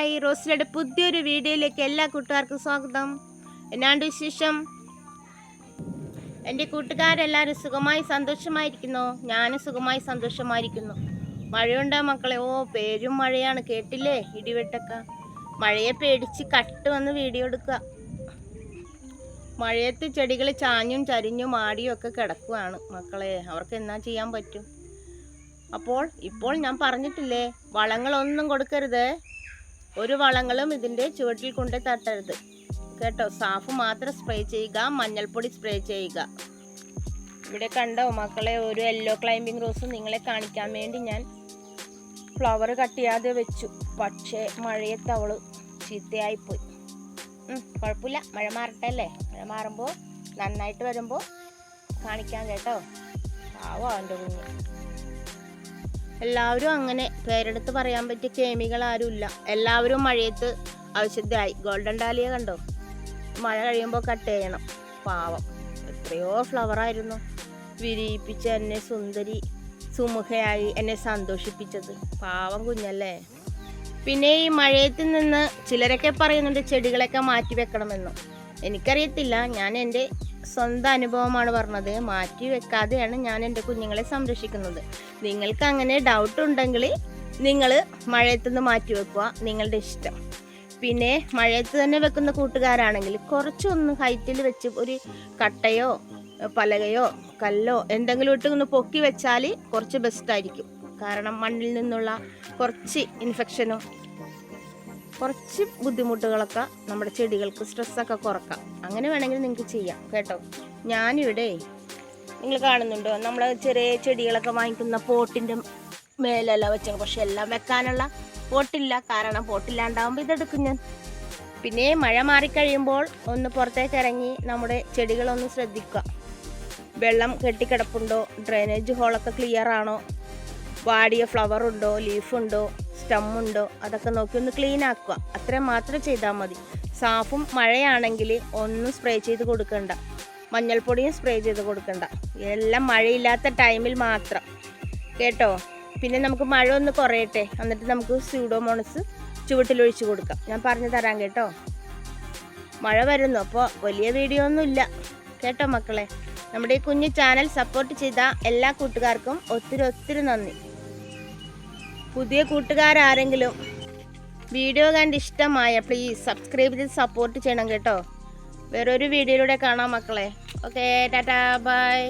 Hi റോസിലയുടെ പുതിയൊരു വീഡിയോയിലേക്ക് എല്ലാ കൂട്ടുകാർക്കും സ്വാഗതം. എന്നാണ്ട് വിശേഷം? എന്റെ കൂട്ടുകാരെല്ലാവരും സുഖമായി സന്തോഷമായിരിക്കുന്നു. ഞാനും സുഖമായി സന്തോഷമായിരിക്കുന്നു. മഴയുണ്ടോ മക്കളെ? ഓ പേരും മഴയാണ്. കേട്ടില്ലേ? ഇടിവെട്ടൊക്കെ. മഴയെ പേടിച്ച് കട്ട് വന്ന് വീഡിയോ എടുക്കുക. മഴയത്ത് ചെടികൾ ചാഞ്ഞും ചരിഞ്ഞും ആടിയും ഒക്കെ കിടക്കുവാണ് മക്കളെ. അവർക്ക് എന്നാ ചെയ്യാൻ പറ്റും? അപ്പോൾ ഇപ്പോൾ ഞാൻ പറഞ്ഞിട്ടില്ലേ വളങ്ങളൊന്നും കൊടുക്കരുത്. ഒരു വളങ്ങളും ഇതിന്റെ ചുവട്ടിൽ കൊണ്ട് തട്ടരുത്. കേട്ടോ സാഫ് മാത്രം സ്പ്രേ ചെയ്യുക മഞ്ഞൾപ്പൊടി സ്പ്രേ ചെയ്യുക. ഇവിടെ കണ്ടോ മക്കളെ ഒരു യെല്ലോ ക്ലൈമ്പിംഗ് റോസ് നിങ്ങളെ കാണിക്കാൻ വേണ്ടി ഞാൻ ഫ്ലവർ കട്ട് ചെയ്യാതെ വെച്ചു. പക്ഷേ മഴയത്ത് അവൾ ചീത്തയായിപ്പോയി. കുഴപ്പമില്ല. മഴ മാറട്ടെ അല്ലേ? മഴ മാറുമ്പോൾ നന്നായിട്ട് വരുമ്പോൾ കാണിക്കാം കേട്ടോ. ആവോ അവന്റെ കുഞ്ഞ്. എല്ലാവരും അങ്ങനെ പേരെടുത്ത് പറയാൻ പറ്റിയ കേമികൾ ആരുമില്ല. എല്ലാവരും മഴയത്ത് ഔഷധമായി ഗോൾഡൻ ഡാലിയ കണ്ടോ? മഴ കഴിയുമ്പോൾ കട്ട് ചെയ്യണം. പാവം. എത്രയോ ഫ്ലവറായിരുന്നു വിരിയിപ്പിച്ച് എന്നെ സുന്ദരി സുമുഖയായി എന്നെ സന്തോഷിപ്പിച്ചത്. പാവം കുഞ്ഞല്ലേ. പിന്നെ ഈ മഴയത്തിൽ നിന്ന് ചിലരൊക്കെ പറയുന്നുണ്ട് ചെടികളൊക്കെ മാറ്റി വെക്കണമെന്നും എനിക്കറിയത്തില്ല. ഞാൻ എന്റെ സ്വന്തം അനുഭവമാണ് പറഞ്ഞത്. മാറ്റി വെക്കാതെയാണ് ഞാൻ എന്റെ കുഞ്ഞുങ്ങളെ സംരക്ഷിക്കുന്നത്. നിങ്ങൾക്ക് അങ്ങനെ ഡൗട്ട് ഉണ്ടെങ്കിൽ നിങ്ങൾ മഴയത്തുനിന്ന് മാറ്റി വെക്കുക. നിങ്ങളുടെ ഇഷ്ടം. പിന്നെ മഴയത്ത് തന്നെ വെക്കുന്ന കൂട്ടുകാരാണെങ്കിൽ കുറച്ചൊന്ന് ഹൈറ്റിൽ വെച്ച് ഒരു കട്ടയോ പലകയോ കല്ലോ എന്തെങ്കിലും ഇട്ട് ഒന്ന് പൊക്കി വെച്ചാൽ കുറച്ച് ബെസ്റ്റായിരിക്കും കാരണം മണ്ണിൽ നിന്നുള്ള കുറച്ച് ഇൻഫെക്ഷനും കുറച്ച് ബുദ്ധിമുട്ടുകളൊക്കെ നമ്മുടെ ചെടികൾക്ക് സ്ട്രെസ്സൊക്കെ കുറക്കാം. അങ്ങനെ വേണമെങ്കിൽ നിങ്ങൾക്ക് ചെയ്യാം കേട്ടോ. ഞാനിവിടെ നിങ്ങൾ കാണുന്നുണ്ടോ? നമ്മൾ ചെറിയ ചെടികളൊക്കെ വാങ്ങിക്കുന്ന പോട്ടിന്റെ മേലല്ല വെച്ചത്. പക്ഷെ എല്ലാം വെക്കാനുള്ള പോട്ടില്ല. കാരണം പോട്ടില്ലാണ്ടാവുമ്പോൾ ഇതെടുക്കും ഞാൻ. പിന്നെ മഴ മാറിക്കഴിയുമ്പോൾ ഒന്ന് പുറത്തേക്ക് ഇറങ്ങി നമ്മുടെ ചെടികളൊന്ന് ശ്രദ്ധിക്കുക. വെള്ളം കെട്ടിക്കിടപ്പുണ്ടോ? ഡ്രെയിനേജ് ഹോളൊക്കെ ക്ലിയർ ആണോ? വാടിയ ഫ്ലവർ ഉണ്ടോ? ലീഫുണ്ടോ സ്റ്റമ്മുണ്ടോ അതൊക്കെ നോക്കി ഒന്ന് ക്ലീൻ ആക്കുക. അത്രയും മാത്രം ചെയ്താൽ മതി. സാഫും മഴയാണെങ്കിൽ ഒന്നും സ്പ്രേ ചെയ്ത് കൊടുക്കണ്ട. മഞ്ഞൾപ്പൊടിയും സ്പ്രേ ചെയ്ത് കൊടുക്കണ്ട. എല്ലാം മഴയില്ലാത്ത ടൈമിൽ മാത്രം. കേട്ടോ? പിന്നെ നമുക്ക് മഴ ഒന്ന് കുറയട്ടെ. എന്നിട്ട് നമുക്ക് സ്യൂഡോമോണസ് ചുവട്ടിലൊഴിച്ച് കൊടുക്കാം. ഞാൻ പറഞ്ഞു തരാം കേട്ടോ. മഴ വരുന്നു. അപ്പോൾ വലിയ വീഡിയോ ഒന്നുമില്ല കേട്ടോ മക്കളെ? നമ്മുടെ ഈ കുഞ്ഞു ചാനൽ സപ്പോർട്ട് ചെയ്ത എല്ലാ കൂട്ടുകാർക്കും ഒത്തിരി ഒത്തിരി നന്ദി. പുതിയ കൂട്ടുകാരാരെങ്കിലും വീഡിയോ കണ്ട് ഇഷ്ടമായ പ്ലീസ് സബ്സ്ക്രൈബ് ചെയ്ത് സപ്പോർട്ട് ചെയ്യണം കേട്ടോ. വേറൊരു വീഡിയോയിലൂടെ കാണാം മക്കളെ. Okay tata bye